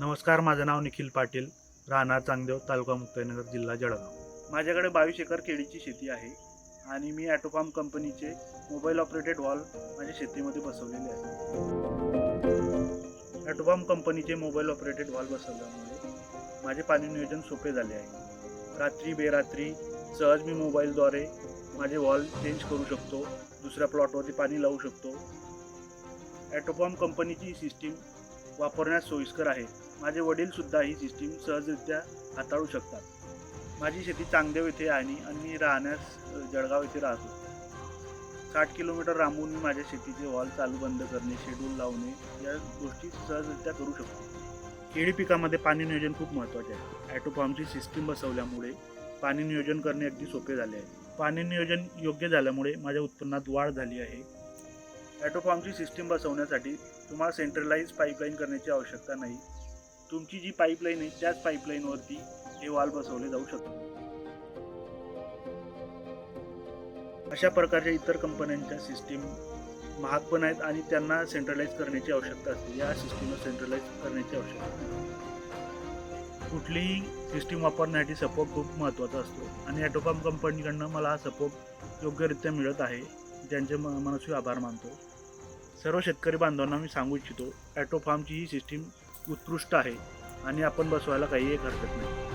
नमस्कार माझं नाव निखिल पाटील राहणार चांगदेव तालुका मुक्ताईनगर जिल्हा जळगाव. माझ्याकडे बावीस एकर केळीची शेती आहे आणि मी ॲटोफार्म कंपनीचे मोबाईल ऑपरेटेड वॉल माझ्या शेतीमध्ये बसवलेले आहे. ॲटोफार्म कंपनीचे मोबाईल ऑपरेटेड वॉल बसवल्यामुळे माझे पाणी नियोजन सोपे झाले आहे. रात्री बेरात्री सहज मी मोबाईलद्वारे माझे वॉल चेंज करू शकतो दुसऱ्या प्लॉटवरती पाणी लावू शकतो. ॲटोफॉर्म कंपनीची सिस्टीम वापरण्यास सोयीस्कर आहे. माझे वडीलसुद्धा ही सिस्टीम सहजरित्या हाताळू शकतात. माझी शेती चांगदेव येथे आहे आणि मी राहण्यास जळगाव येथे राहतो. साठ किलोमीटर रांबून मी माझ्या शेतीचे वॉल चालू बंद करणे शेड्यूल लावणे या गोष्टी सहजरित्या करू शकतो. केळी पिकामध्ये पाणी नियोजन खूप महत्त्वाचे आहे. ॲटोफॉर्मची सिस्टीम बसवल्यामुळे पाणी नियोजन करणे अगदी सोपे झाले आहे. पाणी नियोजन योग्य झाल्यामुळे माझ्या उत्पन्नात वाढ झाली आहे. ॲटोफॉर्मची सिस्टीम बसवण्यासाठी तुम्हाला सेंट्रलाइज पाईपलाईन करण्याची आवश्यकता नाही. तुमची जी पाईपलाईन आहे त्याच पाईपलाईनवरती हे वाल बसवले जाऊ शकतात. अशा प्रकारच्या इतर कंपन्यांच्या सिस्टीम महाग पण आहेत आणि त्यांना सेंट्रलाइज करण्याची आवश्यकता असते. या सिस्टीमला सेंट्रलाइज करण्याची आवश्यकता कुठलीही सिस्टीम वापरण्यासाठी सपोर्ट खूप महत्त्वाचा असतो. आणि ॲटोफार्म कंपनीकडनं मला हा सपोर्ट योग्यरित्या मिळत आहे ज्यांचे म मनस्वी आभार मानतो. सर्व शेतकरी बांधवांना मी सांगू इच्छितो ॲटो फार्मची ही सिस्टीम उत्कृष्ट आहे आणि आपण बसवायला काही एक हरकत नाही.